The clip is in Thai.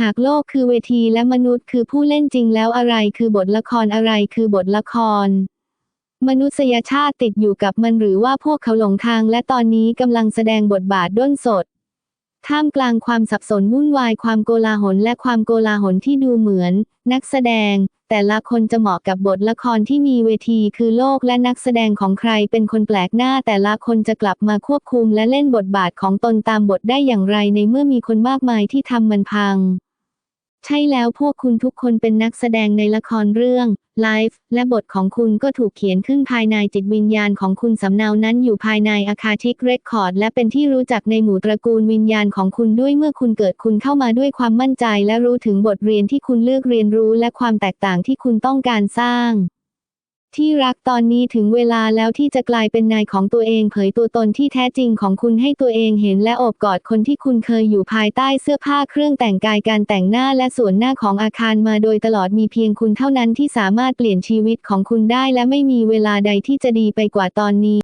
หากโลกคือเวทีและมนุษย์คือผู้เล่นจริงแล้วอะไรคือบทละครอะไรคือบทละคร มนุษยชาติติดอยู่กับมันหรือว่าพวกเขาหลงทางและตอนนี้กำลังแสดงบทบาทด้นสด ท่ามกลางความสับสนวุ่นวายความโกลาหลและความโกลาหลที่ดูเหมือน นักแสดง แต่ละคนจะเหมาะกับบทละครที่มีเวทีคือโลกและนักแสดงของใครเป็นคนแปลกหน้า แต่ละคนจะกลับมาควบคุมและเล่นบทบาทของตนตามบทได้อย่างไรในเมื่อมีคนมากมายที่ทำมันพัง ใช่แล้วพวกคุณทุกคนเป็นนักแสดงในละครเรื่องไลฟ์และบทของคุณก็ถูกเขียนขึ้นภายในจิตวิญญาณของคุณสำเนานั้นอยู่ภายในอาคาทิกเรคคอร์ดและเป็นที่รู้จักในหมู่ตระกูลวิญญาณของคุณด้วยเมื่อคุณเกิดคุณเข้ามาด้วยความมั่นใจ และรู้ถึงบทเรียนที่คุณเลือกเรียนรู้และความแตกต่างที่คุณต้องการสร้าง ที่รักตอนนี้ถึงเวลาแล้วที่จะกลายเป็นนายของตัวเองเผยตัวตนที่แท้จริงของคุณให้ตัวเองเห็นและอบกอดคนที่คุณเคยอยู่ภายใต้เสื้อผ้าเครื่องแต่งกายการแต่งหน้าและส่วนหน้าของอาคารมาโดยตลอดมีเพียงคุณเท่านั้นที่สามารถเปลี่ยนชีวิตของคุณได้และไม่มีเวลาใดที่จะดีไปกว่าตอนนี้